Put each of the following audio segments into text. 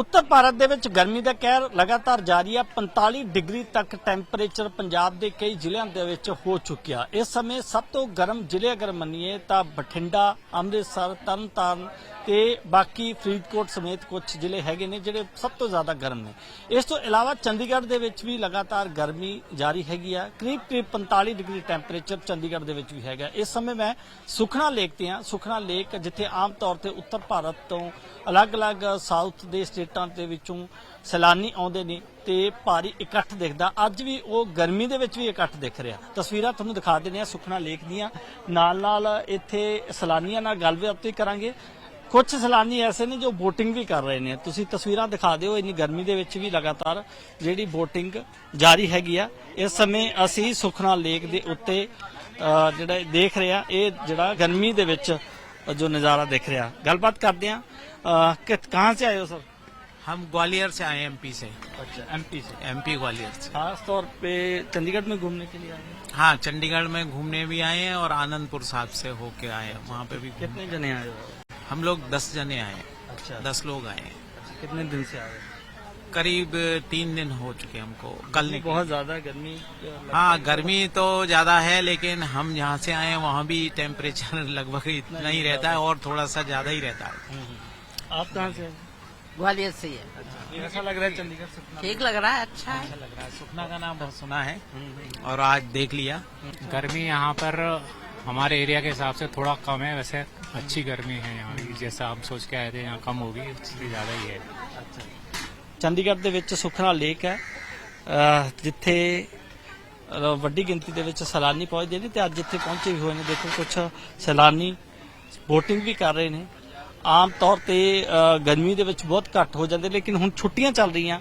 ਉੱਤਰ ਭਾਰਤ ਦੇ ਵਿੱਚ ਗਰਮੀ ਦਾ ਕਹਿਰ ਲਗਾਤਾਰ ਜਾਰੀ ਹੈ। 45 ਡਿਗਰੀ ਤੱਕ ਟੈਂਪਰੇਚਰ ਪੰਜਾਬ ਦੇ ਕਈ ਜ਼ਿਲ੍ਹਿਆਂ ਦੇ ਵਿੱਚ ਹੋ ਚੁੱਕਿਆ। ਇਸ ਸਮੇਂ ਸਭ ਤੋਂ ਗਰਮ ਜ਼ਿਲ੍ਹੇ ਅਗਰ ਮੰਨੀਏ ਤਾਂ ਬਠਿੰਡਾ, ਅੰਮ੍ਰਿਤਸਰ, ਤਰਨਤਾਰਨ ਤੇ ਬਾਕੀ ਫਰੀਦਕੋਟ ਸਮੇਤ ਕੁਝ ਜ਼ਿਲ੍ਹੇ ਹੈਗੇ ਨੇ ਜਿਹੜੇ ਸਭ ਤੋਂ ਜ਼ਿਆਦਾ ਗਰਮ ਨੇ। ਇਸ ਤੋਂ ਇਲਾਵਾ ਚੰਡੀਗੜ੍ਹ ਦੇ ਵਿੱਚ ਵੀ ਲਗਾਤਾਰ ਗਰਮੀ ਜਾਰੀ ਹੈਗੀ ਆ। ਕਰੀਬ ਕਰੀਬ 45 ਡਿਗਰੀ ਟੈਂਪਰੇਚਰ ਚੰਡੀਗੜ੍ਹ ਦੇ ਵਿੱਚ ਵੀ ਹੈਗਾ। ਇਸ ਸਮੇਂ ਮੈਂ ਸੁਖਨਾ ਲੇਕ ਤੇ ਆ। ਸੁਖਨਾ ਲੇਕ ਜਿੱਥੇ ਆਮ ਤੌਰ ਤੇ ਉੱਤਰ ਭਾਰਤ ਤੋਂ ਅਲੱਗ-ਅਲੱਗ ਸਾਊਥ ਦੇ ਸਟੇਟਾਂ ਦੇ ਵਿੱਚੋਂ ਸੈਲਾਨੀ ਆਉਂਦੇ ਨੇ ਤੇ ਭਾਰੀ ਇਕੱਠ ਦਿਖਦਾ। ਅੱਜ ਵੀ ਉਹ ਗਰਮੀ ਦੇ ਵਿੱਚ ਵੀ ਇਕੱਠ ਦਿਖ ਰਿਹਾ। ਤਸਵੀਰਾਂ ਤੁਹਾਨੂੰ ਦਿਖਾ ਦਿੰਦੇ ਆ ਸੁਖਨਾ ਲੇਕ ਦੀਆਂ। ਨਾਲ ਨਾਲ ਇੱਥੇ ਸੈਲਾਨੀਆਂ ਨਾਲ ਗੱਲਬਾਤ ਵੀ ਕਰਾਂਗੇ। ਕੁਝ ਸੈਲਾਨੀ ਐਸੇ ਨੇ ਜੋ VOTING ਵੀ ਕਰ ਰਹੇ ਨੇ ਤੁਸੀਂ ਤਸਵੀਰਾਂ ਦਿਖਾ ਦਿਓ ਇੰਨੀ ਗਰਮੀ ਦੇ ਵਿੱਚ ਵੀ ਲਗਾਤਾਰ ਜਿਹੜੀ VOTING ਜਾਰੀ ਹੈਗੀ ਆ ਇਸ ਸਮੇਂ ਅਸੀਂ ਸੁਖਨਾ ਲੇਕ ਦੇ ਉੱਤੇ ਅਹ, ਜਿਹੜਾ ਇਹ ਦੇਖ ਰਿਹਾ ਇਹ ਜਿਹੜਾ ਗਰਮੀ ਦੇ ਵਿੱਚ ਜੋ ਨਜ਼ਾਰਾ ਦਿਖ ਰਿਹਾ ਗੱਲਬਾਤ ਕਰਦੇ ਆ ਕਿ ਕਹਾਂ ਸੇ ਆਏ ਹੋ ਸਰ हम ग्वालियर से आए एमपी से अच्छा एमपी से एमपी ग्वालियर से खास तौर पे चंडीगढ़ में घूमने के लिए आए हैं हाँ चंडीगढ़ में घूमने भी आए हैं और आनंदपुर साहब से होके आए हैं वहाँ पे भी घूम- कितने जने आए हो हम लोग दस जने आए हैं। अच्छा। दस लोग आए हैं। अच्छा, कितने दिन से आए करीब तीन दिन हो चुके हमको। कल निकले। बहुत ज़्यादा गर्मी हाँ गर्मी तो ज़्यादा है लेकिन हम जहाँ से आए हैं वहाँ भी टेम्परेचर लगभग इतना ही रहता है और थोड़ा सा ज़्यादा ही रहता है। हम्म, हम्म। आप कहाँ से ग्वालियर से है अच्छा, ऐसा लग रहा है चंडीगढ़ ठीक लग रहा है अच्छा है। अच्छा लग रहा है सुखना। का नाम बहुत सुना है हम्म, और आज देख लिया। गर्मी यहाँ पर हमारे एरिया के हिसाब से थोड़ा कम है वैसे अच्छी गर्मी है यहाँ की जैसा हम सोच के आए थे यहाँ कम होगी उससे ज़्यादा ही है ਚੰਡੀਗੜ੍ਹ ਦੇ ਵਿੱਚ ਸੁਖਨਾ ਲੇਕ ਹੈ ਅਹ ਜਿੱਥੇ ਅਹ ਵੱਡੀ ਗਿਣਤੀ ਦੇ ਵਿੱਚ ਸੈਲਾਨੀ ਪਹੁੰਚਦੇ ਨੇ ਤੇ ਅੱਜ ਇੱਥੇ ਪਹੁੰਚੇ ਵੀ ਹੋਏ ਨੇ ਦੇਖੋ ਕੁਝ ਸੈਲਾਨੀ VOTING ਵੀ ਕਰ ਰਹੇ ਨੇ ਆਮ ਤੌਰ ਤੇ ਗਰਮੀ ਦੇ ਵਿੱਚ ਬਹੁਤ ਘੱਟ ਹੋ ਜਾਂਦੇ, ਲੇਕਿਨ ਹੁਣ ਛੁੱਟੀਆਂ ਚੱਲ ਰਹੀਆਂ।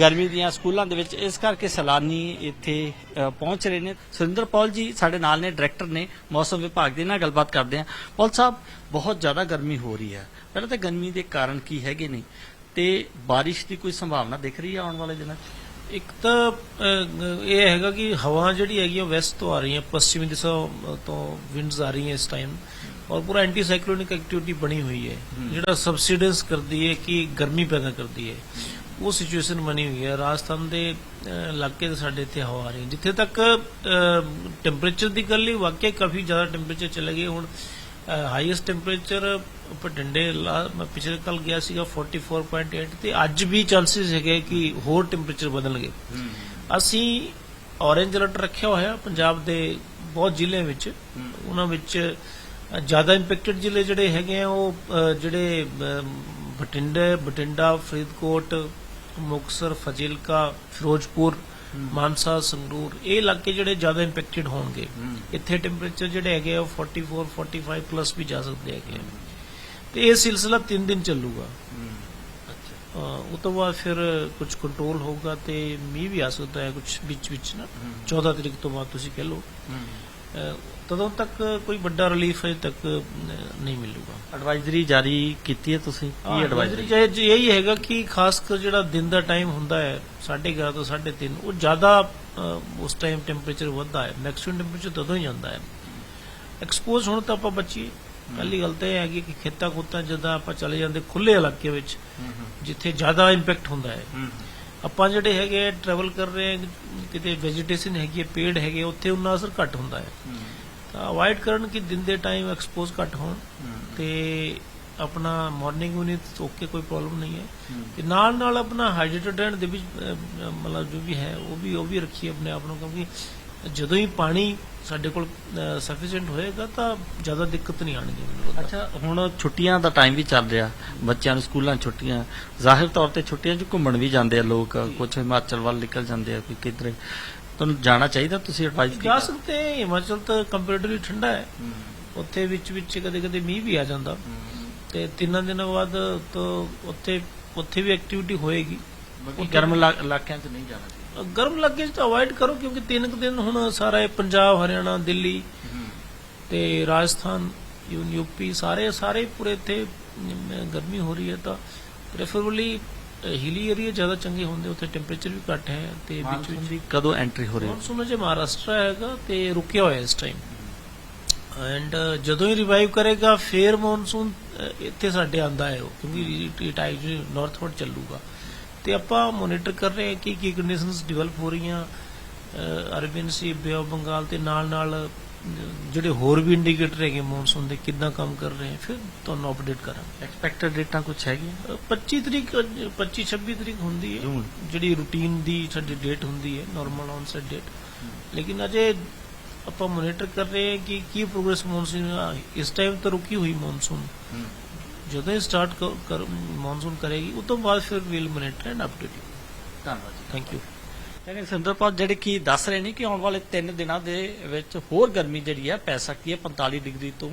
ਗਰਮੀ ਦੀਆਂ ਸਕੂਲਾਂ ਦੇ ਵਿੱਚ ਇਸ ਕਰਕੇ ਸੈਲਾਨੀ ਇੱਥੇ ਪਹੁੰਚ ਰਹੇ ਨੇ। ਸੁਰਿੰਦਰ ਪੌਲ ਜੀ, ਸਾਡੇ ਨਾਲ ਨੇ, ਡਾਇਰੈਕਟਰ ਨੇ, ਮੌਸਮ ਵਿਭਾਗ ਦੇ ਨਾਲ ਗੱਲਬਾਤ ਕਰਦੇ ਹਾਂ। ਪੌਲ ਸਾਹਿਬ, ਬਹੁਤ ਜ਼ਿਆਦਾ ਗਰਮੀ ਹੋ ਰਹੀ ਹੈ। ਪਹਿਲਾਂ ਤਾਂ ਗਰਮੀ ਦੇ ਕਾਰਨ ਕੀ ਹੈਗੇ ਨੇ? ਤੇ ਬਾਰਿਸ਼ ਦੀ ਕੋਈ ਸੰਭਾਵਨਾ ਦਿਖ ਰਹੀ ਹੈ ਆਉਣ ਵਾਲੇ ਦਿਨਾਂ 'ਚ? ਇੱਕ ਤਾਂ ਇਹ ਹੈਗਾ ਕਿ ਹਵਾ ਜਿਹੜੀ ਹੈਗੀ ਆ ਵੈਸਟ ਤੋਂ ਆ ਰਹੀ ਹੈ। ਪੱਛਮੀ ਦਿਸ਼ਾ ਤੋਂ ਵਿੰਡਸ ਆ ਰਹੀ ਹੈ ਇਸ ਟਾਈਮ ਔਰ ਪੂਰਾ ਐਂਟੀ ਸਾਈਕਲੋਨਿਕ ਐਕਟੀਵਿਟੀ ਬਣੀ ਹੋਈ ਹੈ। ਜਿਹੜਾ ਸਬਸਿਡੈਂਸ ਕਰਦੀ ਹੈ ਕਿ ਗਰਮੀ ਪੈਦਾ ਕਰਦੀ ਹੈ। ਉਹ ਸਿਚੁਏਸ਼ਨ ਬਣੀ ਹੋਈ ਹੈ। ਰਾਜਸਥਾਨ ਦੇ ਇਲਾਕੇ ਦੇ ਸਾਡੇ ਇੱਥੇ ਹਵਾ ਆ ਰਹੀ ਜਿੱਥੇ ਤੱਕ ਟੈਂਪਰੇਚਰ ਦੀ ਗੱਲ ਹੀ ਵਾਕਿਆ ਕਾਫੀ ਜ਼ਿਆਦਾ ਟੈਂਪਰੇਚਰ ਚਲੇ ਗਏ। ਹੁਣ ਹਾਈਐਸਟ ਟੈਂਪਰੇਚਰ ਲਾ- ਮੈਂ ਪਿਛਲੇ ਕੱਲ ਗਿਆ ਸੀਗਾ 44.8 ਤੇ ਅੱਜ ਵੀ ਚਾਂਸਸ ਹੈਗੇ ਕਿ ਹੋਰ ਟੈਂਪਰੇਚਰ ਬਦਲਣਗੇ ਅਸੀਂ ਔਰੇਂਜ ਅਲਰਟ ਰੱਖਿਆ ਹੋਇਆ ਪੰਜਾਬ ਦੇ ਬਹੁਤ ਜ਼ਿਲ੍ਹਿਆਂ ਵਿੱਚ। ਉਹਨਾਂ ਵਿੱਚ ਜ਼ਿਆਦਾ ਇੰਪੈਕਟਡ ਜ਼ਿਲ੍ਹੇ ਜਿਹੜੇ ਹੈਗੇ ਆ ਉਹ ਜਿਹੜੇ ਅ, ਬਠਿੰਡੇ ਬਠਿੰਡਾ ਫਰੀਦਕੋਟ ਮੁਕਤਸਰ ਫਜ਼ਿਲਕਾ ਫਿਰੋਜ਼ਪੁਰ ਮਾਨਸਾ ਸੰਗਰੂਰ ਇਹ ਇਲਾਕੇ ਜਿਹੜੇ ਜ਼ਿਆਦਾ ਇੰਪੈਕਟਡ ਹੋਣਗੇ। ਇੱਥੇ ਟੈਂਪਰੇਚਰ ਜਿਹੜੇ ਹੈਗੇ ਆ ਉਹ 44 45 ਪਲੱਸ ਵੀ ਜਾ ਸਕਦੇ ਹੈਗੇ ਆ। ਤੇ ਇਹ ਸਿਲਸਿਲਾ 3 ਦਿਨ ਚੱਲੂਗਾ। ਉਹ ਤੋਂ ਬਾਅਦ ਫਿਰ ਕੁਝ ਕੰਟਰੋਲ ਹੋਊਗਾ ਤੇ ਮੀਂਹ ਵੀ ਆ ਸਕਦਾ ਹੈ ਕੁਝ ਵਿੱਚ ਵਿੱਚ ਨਾ। 14 ਤਰੀਕ ਤੋਂ ਬਾਅਦ ਤੁਸੀਂ ਕਹਿ ਲਓ। ਤਦੋਂ ਤੱਕ ਕੋਈ ਵੱਡਾ ਰਿਲੀਫ ਅਜੇ ਤੱਕ ਨਹੀਂ ਮਿਲੂਗਾ। ਐਡਵਾਈਜ਼ਰੀ ਜਾਰੀ ਕੀਤੀ ਹੈ ਤੁਸੀਂ? ਕੀ ਐਡਵਾਈਜ਼ਰੀ ਐਡਵਾਈਜ਼ਰੀ ਇਹੀ ਹੈਗਾ ਕਿ ਖਾਸ ਕਰ ਜਿਹੜਾ ਦਿਨ ਦਾ ਟਾਈਮ ਹੁੰਦਾ ਹੈ 11:30 ਤੋਂ 3:30 ਉਹ ਜ਼ਿਆਦਾ ਉਸ ਟਾਈਮ ਟੈਂਪਰੇਚਰ ਵੱਧਦਾ ਹੈ। ਮੈਕਸਿਮਮ ਟੈਂਪਰੇਚਰ ਤਦੋਂ ਹੀ ਜਾਂਦਾ ਹੈ। ਐਕਸਪੋਜ਼ ਹੁਣ ਤਾਂ ਆਪਾਂ ਬਚੀਏ ਪਹਿਲੀ ਗੱਲ ਤਾਂ ਇਹ ਹੈਗੀ ਕਿ ਖੇਤਾਂ ਖੁੱਤਾਂ ਜਦੋਂ ਆਪਾਂ ਚਲੇ ਜਾਂਦੇ ਖੁੱਲੇ ਇਲਾਕੇ ਵਿੱਚ ਜਿੱਥੇ ਜ਼ਿਆਦਾ ਇੰਪੈਕਟ ਹੁੰਦਾ ਹੈ। ਆਪਾਂ ਜਿਹੜੇ ਹੈਗੇ ਟਰੈਵਲ ਕਰ ਰਹੇ ਕਿਤੇ ਵੈਜੀਟੇਸ਼ਨ ਹੈਗੀ ਹੈ ਪੇੜ ਹੈਗੇ ਉੱਥੇ ਉਹਨਾਂ ਅਸਰ ਘੱਟ ਹੁੰਦਾ ਹੈ। ਤਾਂ ਅਵਾਇਡ ਕਰਨ ਕਿ ਦਿਨ ਦੇ ਟਾਈਮ ਐਕਸਪੋਜ਼ ਘੱਟ ਹੋਣ ਤੇ ਆਪਣਾ ਮਾਰਨਿੰਗ ਯੂਨਿਟ ਓਕੇ ਕੋਈ ਪ੍ਰੋਬਲਮ ਨਹੀਂ ਹੈ। ਤੇ ਨਾਲ ਨਾਲ ਆਪਣਾ ਹਾਈਡਰੇਟਡ ਰਹਿਣ ਦੇ ਵੀ ਅਹ, ਅਹ, ਮਤਲਬ ਜੋ ਵੀ ਹੈ ਉਹ ਵੀ ਉਹ ਵੀ ਰੱਖੀਏ ਆਪਣੇ ਆਪ ਨੂੰ ਕਿਉਂਕਿ ਜਦੋਂ ਹੀ ਪਾਣੀ ਸਾਡੇ ਕੋਲ ਸਫੀਸ਼ੀਐਂਟ ਹੋਏਗਾ ਤਾਂ ਜ਼ਿਆਦਾ ਦਿੱਕਤ ਨਹੀਂ ਆਣਗੀ ਮੈਨੂੰ ਅੱਛਾ ਹੁਣ ਛੁੱਟੀਆਂ ਦਾ ਟਾਈਮ ਵੀ ਚੱਲ ਰਿਹਾ। ਬੱਚਿਆਂ ਨੂੰ ਸਕੂਲਾਂ ਛੁੱਟੀਆਂ ਜ਼ਾਹਿਰ ਤੌਰ ਤੇ ਛੁੱਟੀਆਂ 'ਚ ਘੁੰਮਣ ਵੀ ਜਾਂਦੇ ਆ ਲੋਕ ਕੁਝ ਹਿਮਾਚਲ ਵੱਲ ਨਿਕਲ ਜਾਂਦੇ ਆ ਕੋਈ ਕਿਧਰੇ। ਤੁਹਾਨੂੰ ਜਾਣਾ ਚਾਹੀਦਾ ਤੁਸੀਂ ਐਡਵਾਈਸ ਜਾ ਸਕਦੇ ਹਿਮਾਚਲ ਤਾਂ ਕੰਪੈਰੀਟਿਵਲੀ ਠੰਡਾ ਹੈ। ਉੱਥੇ ਵਿੱਚ ਵਿੱਚ ਕਦੇ ਕਦੇ ਮੀਂਹ ਵੀ ਆ ਜਾਂਦਾ। ਤੇ ਤਿੰਨਾਂ ਦਿਨਾਂ ਬਾਅਦ ਤਾਂ ਉੱਥੇ ਉੱਥੇ ਵੀ ਐਕਟੀਵਿਟੀ ਹੋਏਗੀ। ਗਰਮ ਇਲਾ- ਇਲਾਕਿਆਂ 'ਚ ਨਹੀਂ ਜਾਣਾ ਚਾਹੀਦਾ। ਗਰਮ ਲੱਗੇ ਤਾਂ ਅਵਾਇਡ ਕਰੋ ਕਿਉਂਕਿ ਤਿੰਨ ਕੁ ਦਿਨ ਹੁਣ ਸਾਰਾ ਇਹ ਪੰਜਾਬ ਹਰਿਆਣਾ ਦਿੱਲੀ ਤੇ ਰਾਜਸਥਾਨ ਯੂਪੀ ਸਾਰੇ ਸਾਰੇ ਪੂਰੇ ਇੱਥੇ ਗਰਮੀ ਹੋ ਰਹੀ ਹੈ ਤਾਂ ਪ੍ਰੈਫਰਬਲੀ ਹਿਲੀ ਏਰੀਆ ਜ਼ਿਆਦਾ ਚੰਗੇ ਹੁੰਦੇ ਉੱਥੇ ਟੈਂਪਰੇਚਰ ਵੀ ਘੱਟ ਹੈ ਤੇ ਵਿੱਚ ਮਾਨਸੂਨ ਵਿੱਚ ਦੀ ਕਦੋਂ ਐਂਟਰੀ ਹੋ ਰਹੀ ਹੈ? ਮੌਨਸੂਨ ਜੇ ਮਹਾਰਾਸ਼ਟਰ ਹੈਗਾ ਤੇ ਰੁਕਿਆ ਹੋਇਆ ਇਸ ਟਾਈਮ ਐਂਡ ਜਦੋਂ ਹੀ ਰਿਵਾਈਵ ਕਰੇਗਾ ਫੇਰ ਮੌਨਸੂਨ ਇੱਥੇ ਸਾਡੇ ਆਂਦਾ ਹੈ ਉਹ ਕਿਉਂਕਿ ਟਾਈਪ ਨਾਰਥਵਰਡ ਚੱਲੂਗਾ। ਤੇ ਆਪਾਂ ਮੋਨੀਟਰ ਕਰ ਰਹੇ ਹਾਂ ਕਿ ਕੀ ਕੰਡੀਸ਼ਨਸ ਡਿਵੈਲਪ ਹੋ ਰਹੀਆਂ Arabian sea bay of Bengal ਤੇ ਨਾਲ ਨਾਲ ਜਿਹੜੇ ਹੋਰ ਵੀ ਇੰਡੀਕੇਟਰ ਹੈਗੇ ਮੌਨਸੂਨ ਦੇ ਕਿੰਨਾ ਕੰਮ ਕਰ ਰਹੇ ਹੈ ਫਿਰ ਤੁਹਾਨੂੰ ਅਪਡੇਟ ਕਰਾਂਗੇ। ਐਕਸਪੈਕਟਡ ਡੇਟਾਂ ਕੁਝ ਹੈਗੀਆਂ? ਅ, 25 ਤਰੀਕ 25 26 ਤਰੀਕ ਹੁੰਦੀ ਹੈ। ਜਿਹੜੀ ਰੂਟੀਨ ਦੀ ਸਾਡੀ ਡੇਟ ਹੁੰਦੀ ਹੈ ਨਾਰਮਲ ਔਨਸੈਟ ਡੇਟ ਲੇਕਿਨ ਅਜੇ ਆਪਾਂ ਮੋਨੀਟਰ ਕਰ ਰਹੇ ਹਾਂ ਕਿ ਕੀ ਪ੍ਰੋਗਰੈਸ ਮੌਨਸੂਨ ਇਸ ਟਾਈਮ ਤਾਂ ਰੁਕੀ ਹੋਈ ਮੌਨਸੂਨ ਜਦੋਂ ਇਹ ਸਟਾਰਟ ਕਰ ਮੌਨਸੂਨ ਕਰੇਗੀ ਉਸ ਤੋਂ ਬਾਅਦ ਫਿਰ ਵੀਲ ਮੋਨੀਟਰ ਐਂਡ ਅਪਡੇਟ ਧੰਨਵਾਦ ਜੀ। ਥੈਂਕ ਯੂ ਲੇਕਿਨ ਸਿੰਦਰਪਾਲ ਜਿਹੜੇ ਕੀ ਦੱਸ ਰਹੇ ਨੇ ਕਿ ਆਉਣ ਵਾਲੇ 3 ਦਿਨਾਂ ਦੇ ਵਿੱਚ ਹੋਰ ਗਰਮੀ ਜਿਹੜੀ ਹੈ ਪੈ ਸਕਦੀ ਹੈ 45 ਡਿਗਰੀ ਤੋਂ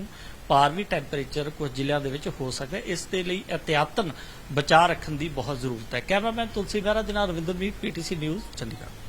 ਪਾਰ ਵੀ ਟੈਂਪਰੇਚਰ ਕੁਝ ਜ਼ਿਲ੍ਹਿਆਂ ਦੇ ਵਿੱਚ ਹੋ ਸਕਦਾ ਹੈ। ਇਸ ਦੇ ਲਈ ਇhtiyatan ਬਚਾਅ ਰੱਖਣ ਦੀ ਬਹੁਤ ਜ਼ਰੂਰਤ ਹੈ। ਕੈਮਰਾਮੈਨ ਤੁਲਸੀ ਮਹਿਰਾ ਦੇ ਨਾਲ ਰਵਿੰਦਰ ਮੀਤ ਪੀਟੀਸੀ ਨਿਊਜ਼ ਚੰਡੀਗੜ੍ਹ।